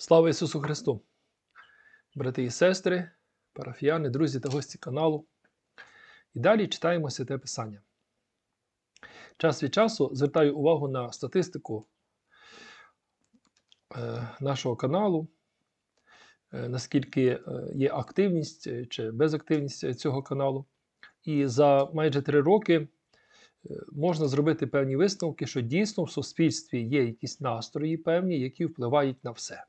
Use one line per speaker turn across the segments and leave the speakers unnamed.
Слава Ісусу Христу! Брати і сестри, парафіяни, друзі та гості каналу. І далі читаємо святе Писання. Час від часу звертаю увагу на статистику е, нашого каналу, е, наскільки е, є активність чи безактивність цього каналу. І за майже три роки можна зробити певні висновки, що дійсно в суспільстві є якісь настрої певні, які впливають на все.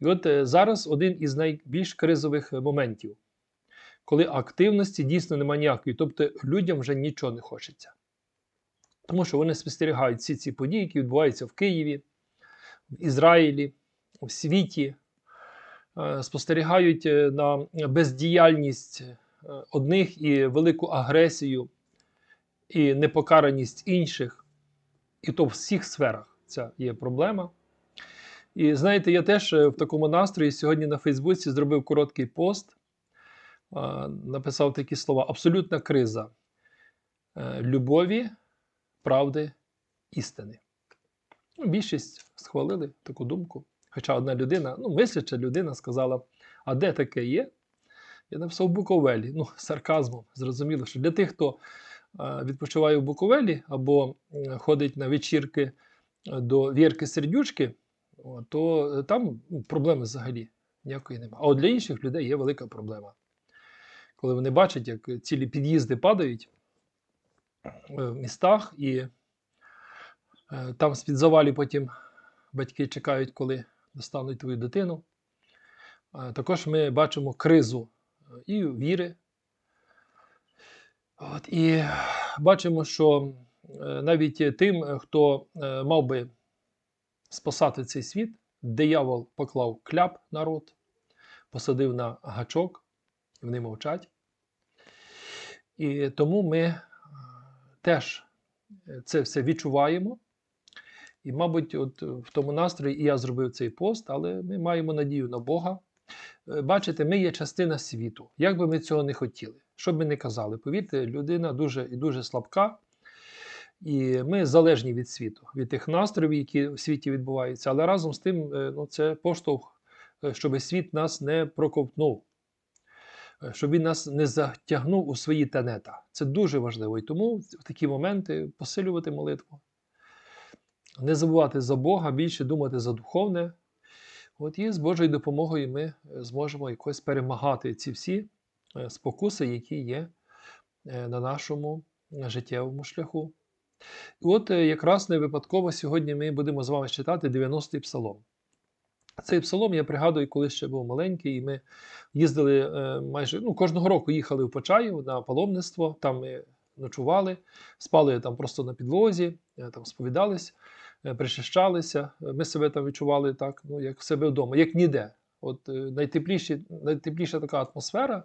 І от е, зараз один із найбільш кризових е, моментів, коли активності дійсно немає ніякої, тобто людям вже нічого не хочеться. Тому що вони спостерігають всі ці події, які відбуваються в Києві, в Ізраїлі, в світі, е, спостерігають на бездіяльність одних і велику агресію і непокараність інших. І то в всіх сферах ця є проблема. І знаєте, я теж е, в такому настрої сьогодні на Фейсбуці зробив короткий пост, написав такі слова: абсолютна криза е, любові, правди, істини. Ну, Більшість схвалили таку думку. Хоча одна людина, ну, мисляча людина, сказала: а де таке є? Я написав Буковелі, ну, сарказмом. Зрозуміло, що для тих, хто е, відпочиває в Буковелі або ходить на вечірки до Вірки Сердючки, то е, там ну, проблеми взагалі ніякої немає. А от для інших людей є велика проблема. Коли вони бачать, як цілі під'їзди падають е, в містах, і е, там з-під завалів потім батьки чекають, коли достануть твою дитину. Також ми бачимо кризу і віри. От, і бачимо, що навіть тим, хто мав би спасати цей світ, диявол поклав кляп народ, посадив на гачок, вони мовчать. І тому ми е, теж це все відчуваємо. І, мабуть, от в тому настрої і я зробив цей пост, але ми маємо надію на Бога. Е, Бачите, ми є частина світу. Як би ми цього не хотіли, що б ми не казали, повірте, людина дуже і дуже слабка, і ми залежні від світу, від тих настроїв, які в світі відбуваються. Але разом з тим, е, ну, це поштовх, е, щоб світ нас не проковтнув, е, щоб він нас не затягнув у свої тенета. Це дуже важливо. І тому в такі моменти посилювати молитву. Не забувати за Бога, більше думати за духовне. От і з Божою допомогою ми зможемо якось перемагати ці всі спокуси, які є на нашому життєвому шляху. І от е, якраз не випадково сьогодні ми будемо з вами читати 90-й псалом. Цей псалом я пригадую, коли ще був маленький, і ми їздили е, майже ну, кожного року їхали в Почаїв на паломництво, там ми ночували, спали там просто на підлозі, е, там сповідались, причащалися. Ми себе там відчували так, ну, як себе вдома, як ніде. От найтепліші, найтепліша така атмосфера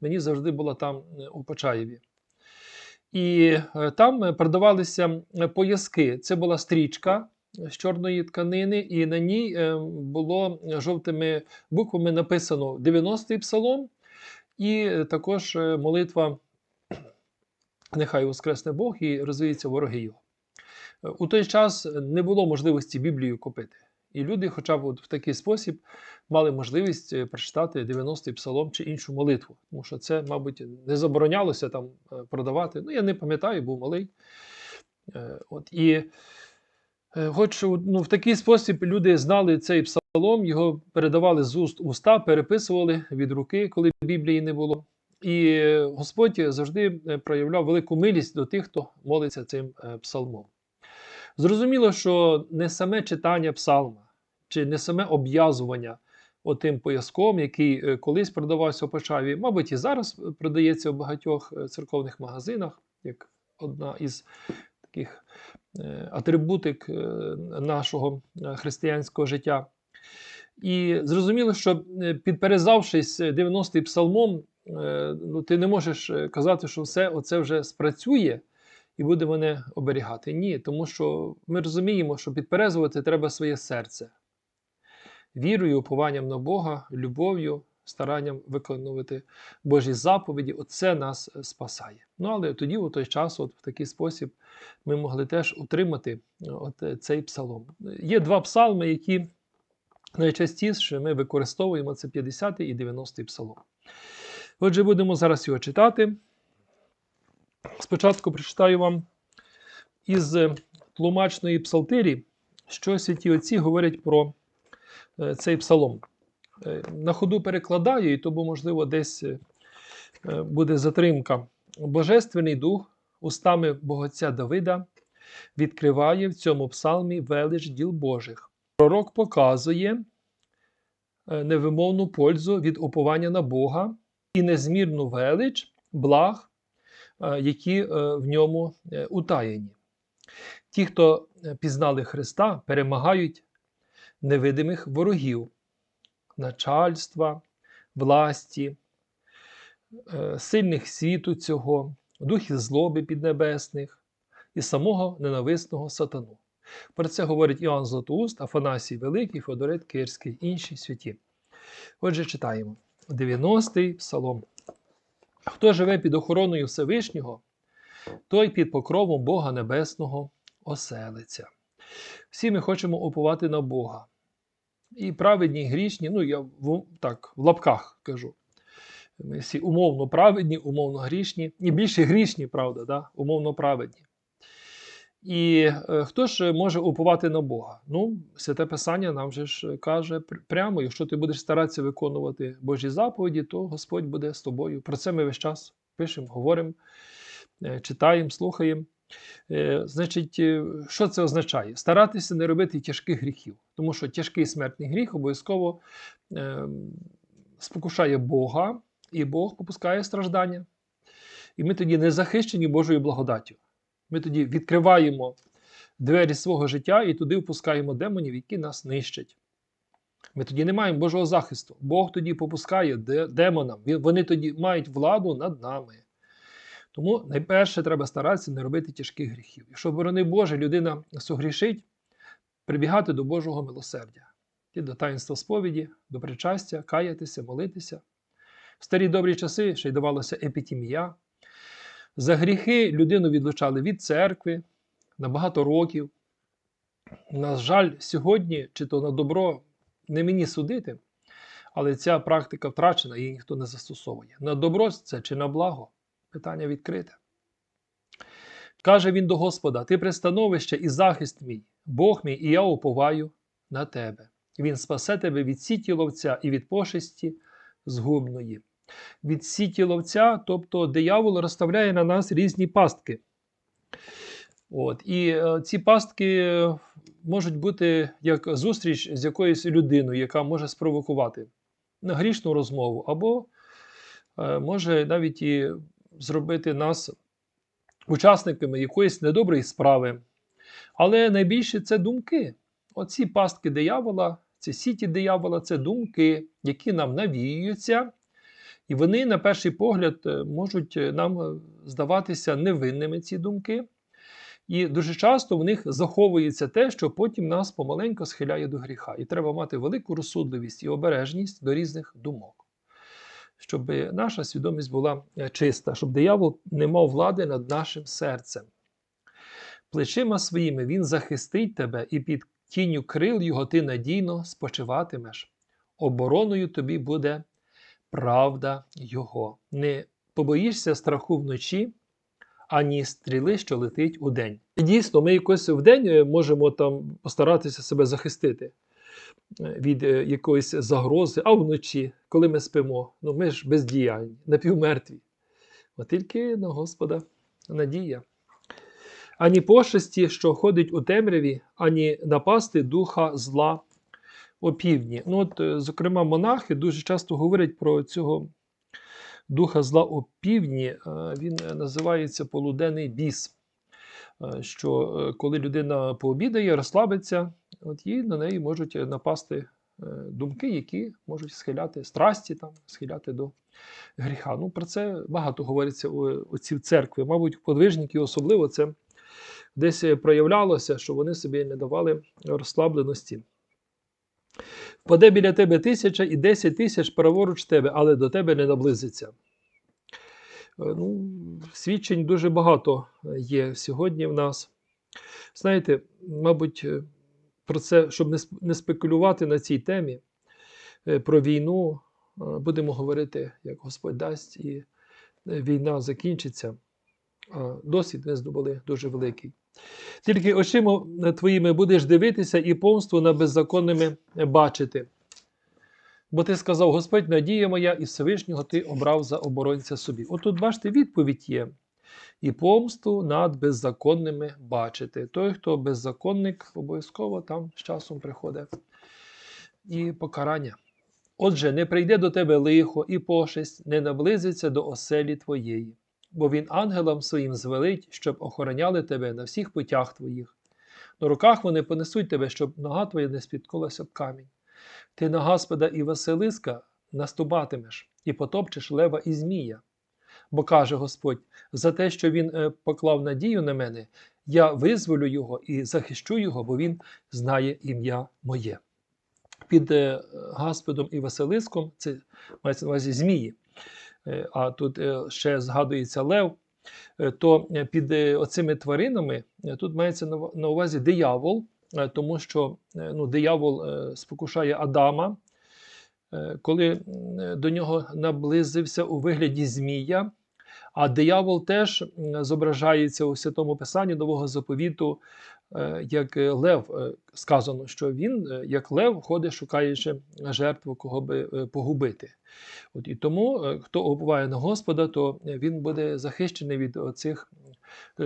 мені завжди була там у Почаєві. І е, там е, продавалися пояски. Це була стрічка з чорної тканини, і на ній е, було жовтими буквами написано 90-й псалом, і також молитва Нехай воскресне Бог і розвіються вороги його. У той час не було можливості Біблію купити. І люди, хоча б в такий спосіб, мали можливість е, прочитати 90-й псалом чи іншу молитву. Тому що це, мабуть, не заборонялося там е, продавати. Ну, я не пам'ятаю, був малий. Е, От, і хоч ну, в такий спосіб люди знали цей псалом, його передавали з уст уста, переписували від руки, коли Біблії не було. І Господь завжди проявляв велику милість до тих, хто молиться цим псалмом. Зрозуміло, що не саме читання псалма, чи не саме обв'язування отим пояском, який е, колись продавався у Почаві, мабуть, і зараз продається в багатьох е, церковних магазинах, як одна із таких е, атрибутик е, нашого е, християнського життя. І зрозуміло, що е, підперезавшись 90-й псалмом, е, ну, ти не можеш е, казати, що все оце вже спрацює і буде мене оберігати. Ні, тому що ми розуміємо, що підперезувати треба своє серце. Вірою, упованням на Бога, любов'ю, старанням виконувати Божі заповіді, оце нас е, спасає. Ну, але тоді, у той час, от в такий спосіб, ми могли теж утримати е, от е, цей псалом. Є два псалми, які найчастіше ми використовуємо це 50 і 90 псалом. Отже, будемо зараз його читати. Спочатку прочитаю вам із тлумачної псалтирі, що святі отці говорять про цей псалом. Е, На ходу перекладаю, і тому, можливо, десь е, буде затримка. Божественний дух устами богоця Давида відкриває в цьому псалмі велич діл Божих. Пророк показує е, невимовну пользу від уповання на Бога і незмірну велич благ, е, які е, в ньому е, утаєні. Ті, хто е, пізнали Христа, перемагають невидимих ворогів, начальства, власті, е, сильних світу цього, духів злоби піднебесних і самого ненависного сатану. Про це говорить Іоанн Златоуст, Афанасій Великий, Федорит Кирський, інші святі. Отже, читаємо 90-й псалом. Хто живе під охороною Всевишнього, той під покровом Бога Небесного оселиться. Всі ми хочемо уповати на Бога. І праведні, і грішні, ну я в, так, в лапках кажу. Ми всі умовно праведні, умовно грішні, і більше грішні, правда, да? умовно праведні. І е, хто ж може уповати на Бога? Ну, Святе Писання нам же ж каже прямо, якщо ти будеш старатися виконувати Божі заповіді, то Господь буде з тобою. Про це ми весь час пишемо, говоримо, е, читаємо, слухаємо. Е, Значить, е, що це означає? Старатися не робити тяжких гріхів, тому що тяжкий смертний гріх обов'язково е, спокушає Бога, і Бог попускає страждання. І ми тоді не захищені Божою благодаттю. Ми тоді відкриваємо двері свого життя і туди впускаємо демонів, які нас нищать. Ми тоді не маємо Божого захисту. Бог тоді попускає демонам. Вони тоді мають владу над нами. Тому найперше треба старатися не робити тяжких гріхів. Якщо, борони Боже, людина согрішить, прибігати до Божого милосердя, і до таїнства сповіді, до причастя, каятися, молитися. В старі добрі часи ще й давалося епітімія. За гріхи людину відлучали від церкви на багато років. На жаль, сьогодні, чи то на добро, не мені судити, але ця практика втрачена, її ніхто не застосовує. На добро це чи на благо? Питання відкрите. Каже він до Господа: Ти пристановище і захист мій, Бог мій, і я уповаю на тебе. Він спасе тебе від сіті ловця і від пошесті згубної. Від сіті ловця, тобто диявол розставляє на нас різні пастки. От, і е, ці пастки можуть бути як зустріч з якоюсь людиною, яка може спровокувати грішну розмову, або е, може навіть і зробити нас учасниками якоїсь недоброї справи. Але найбільше це думки. Оці пастки диявола, ці сіті диявола це думки, які нам навіюються, і вони, на перший погляд, е, можуть е, нам е, здаватися невинними ці думки. І дуже часто в них заховується те, що потім нас помаленько схиляє до гріха. І треба мати велику розсудливість і обережність до різних думок, щоб наша свідомість була е, чиста, щоб диявол не мав влади над нашим серцем. Плечима своїми він захистить тебе, і під тінню крил його ти надійно спочиватимеш. Обороною тобі буде правда Його. Не побоїшся страху вночі, ані стріли, що летить у день. І дійсно, ми якось в день е, можемо там постаратися себе захистити від е, якоїсь загрози, а вночі, коли ми спимо, ну ми ж бездіяльні, напівмертві. От тільки на Господа надія. Ані пошесті, що ходить у темряві, ані напасти духа зла опівдні. Ну, от, е, зокрема, монахи дуже часто говорять про цього духа зла опівдні. Е, Він е, називається полуденний біс. Е, Що е, коли людина пообідає, розслабиться, от їй на неї можуть е, напасти е, думки, які можуть схиляти страсті, там, схиляти до гріха. Ну, про це багато говориться у отців церкви. Мабуть, подвижники особливо це десь е, проявлялося, що вони собі не давали розслабленості. Впаде біля тебе тисяча і десять тисяч праворуч тебе, але до тебе не наблизиться. Ну, свідчень дуже багато є сьогодні в нас. Знаєте, мабуть, про це, щоб не спекулювати на цій темі е, про війну, е, будемо говорити, як Господь дасть, і е, війна закінчиться. Досвід ми здобули дуже великий. Тільки очима твоїми будеш дивитися і помсту над беззаконними бачити. Бо ти сказав, Господь, надія моя, і Всевишнього ти обрав за оборонця собі. Отут, бачите, відповідь є. І помсту над беззаконними бачити. Той, хто беззаконник, обов'язково там з часом приходить і покарання. Отже, не прийде до тебе лихо і пошесть, не наблизиться до оселі твоєї, бо він ангелам своїм звелить, щоб охороняли тебе на всіх путях твоїх. На руках вони понесуть тебе, щоб нога твоя не спіткнулася об камінь. Ти на Господа і Василиска наступатимеш і потопчеш лева і змія. Бо каже Господь: за те, що він е, поклав надію на мене, я визволю його і захищу його, бо він знає ім'я моє. Під е, і Василиском це мається на увазі змії. Е, А тут ще згадується лев. То під оцими тваринами тут мається на увазі диявол, тому що ну, диявол спокушає Адама, коли е, до нього наблизився у вигляді змія. А диявол теж зображається у Святому Писанні Нового заповіту, е, як лев. Е, Сказано, що він, як лев, ходить, шукаючи жертву, кого би погубити. От і тому, хто уповає на Господа, то він буде захищений від оцих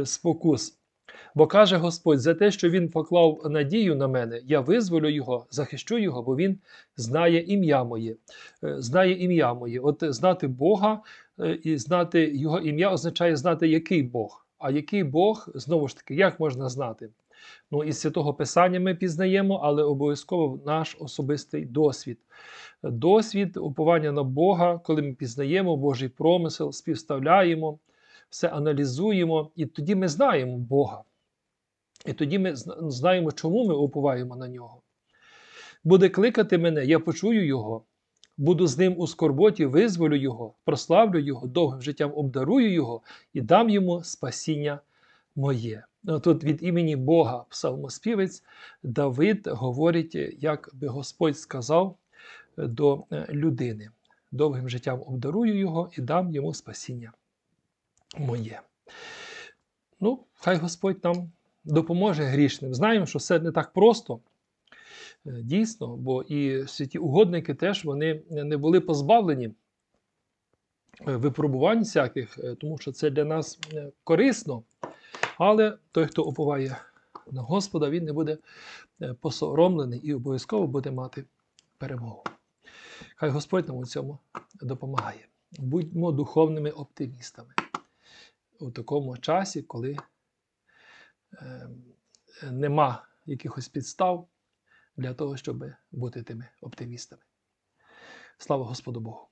спокус. Бо каже Господь, за те, що він поклав надію на мене, я визволю його, захищу його, бо він знає ім'я моє. Е, Знає ім'я моє. От знати Бога е, і знати його ім'я означає знати, який Бог. А який Бог, знову ж таки, як можна знати? Ну, із святого Писання ми пізнаємо, але обов'язково наш особистий досвід. Досвід уповання на Бога, коли ми пізнаємо Божий промисел, співставляємо, все аналізуємо, і тоді ми знаємо Бога. І тоді ми знаємо, чому ми уповаємо на нього. Буде кликати мене, я почую його, буду з ним у скорботі, визволю його, прославлю його, довгим життям обдарую його і дам йому спасіння моє. Ну, Тут від імені Бога псалмоспівець Давид говорить, як би Господь сказав е, до е, людини. Довгим життям обдарую його і дам йому спасіння моє. Ну, хай Господь нам допоможе грішним. Знаємо, що все не так просто. Е, Дійсно, бо і святі угодники теж вони не були позбавлені е, випробувань всяких, е, тому що це для нас корисно. Але той, хто уповає на Господа, він не буде посоромлений і обов'язково буде мати перемогу. Хай Господь нам у цьому допомагає. Будьмо духовними оптимістами у такому часі, коли е, нема якихось підстав для того, щоб бути тими оптимістами. Слава Господу Богу!